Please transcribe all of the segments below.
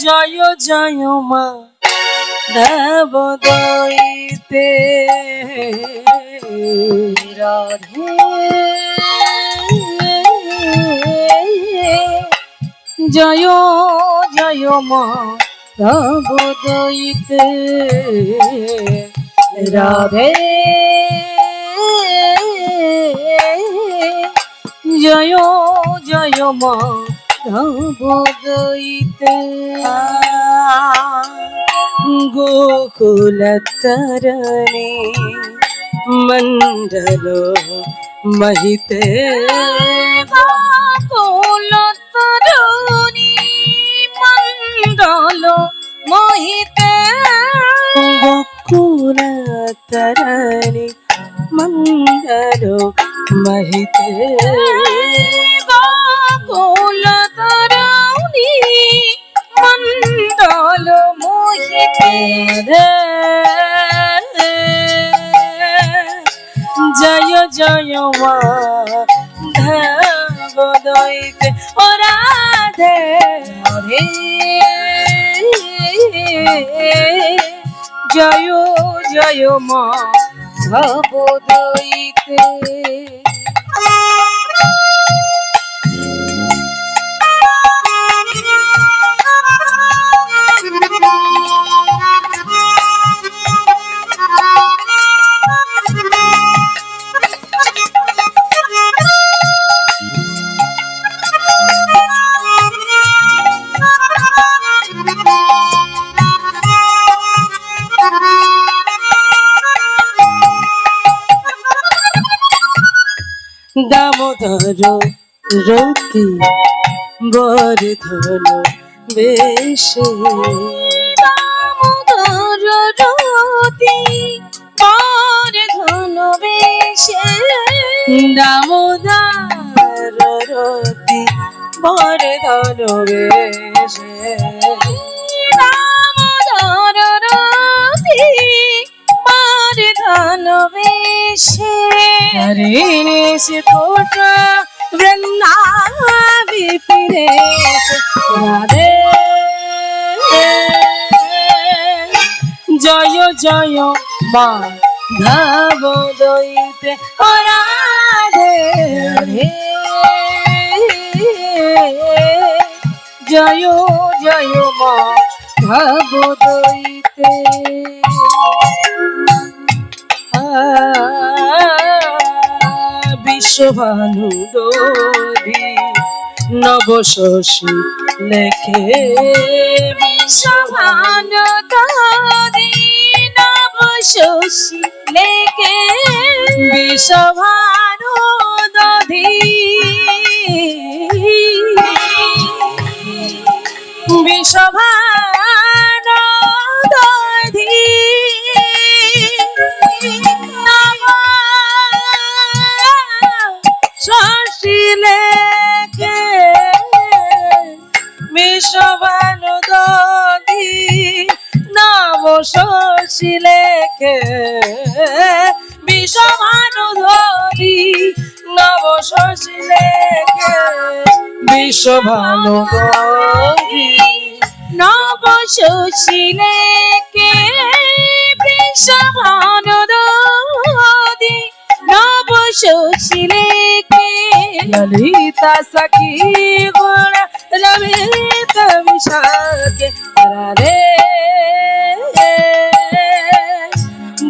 জয় জয় মা ধাবদইতে রাধে জয় জয় মা ধাবদইতে রাধে জয় জয় মা ধাবদইতে গোকুলতরণে মণ্ডল মহিতে গোকুলতরণী মণ্ডল মোহিতে গোকুলতরণী মণ্ডল মহিতে গোকুলতরণী জয় জয় মা ধাবদইতে ও রাধে রাধে জয় জয় মা দামোদর রতি বরধন বেশে। দামোদর রতি বরধন বেশে। দামোদর রতি বরধন বেশে। দামোদর রতি তোমার ধনবেশে হরিশ কোট বৃন্দাবি পিরেশ রাধে জয় জয়, মা ধাব দইতে রাধে জয় জয়, মা ধাব দইতে বিশ্বভানু দধি নবশশী লেখে বিশ্বভানু দধি নবশশী লেখে বিশ্বভানু দধি বিশ্বভানু বিশ্বভানুদী নব শশিলেকে বিশ্বভানুধী নব শশিলেকে বিশ্বভানুদী নব শশিলেকে বিশ্বভানুদী নব শশিলেকে ললিতা সখী গুণ বিশাকে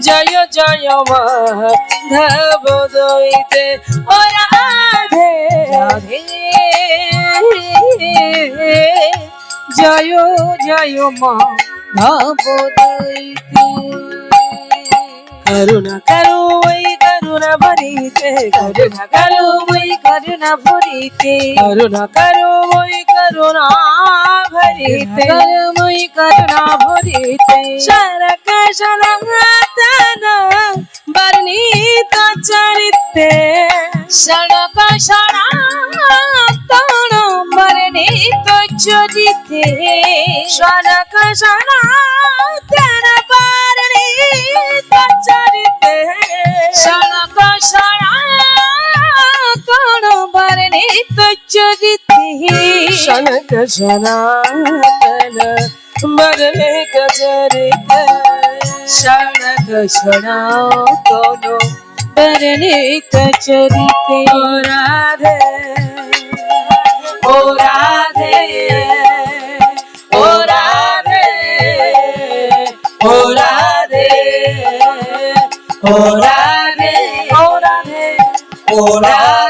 জয় জয় মাধব দইতে ও রাধে জয় জয় মাধব দইতে করুণা করো ওই করুণা করুণা করুময়ী করুণা ভরিতে। করুণা করুময়ী করুণা करुणा भरिते करमयी करुणा भरिते शरक शरणतन वर्णित चरिते शरक शरणतन वर्णित चरिते शरक शरण कनक शरण मरले गजरे शणक शणाओ दोनो मरले कचरी ते राधे ओ राधे ओ राधे ओ राधे ओ राधे ओ राधे ओ राधे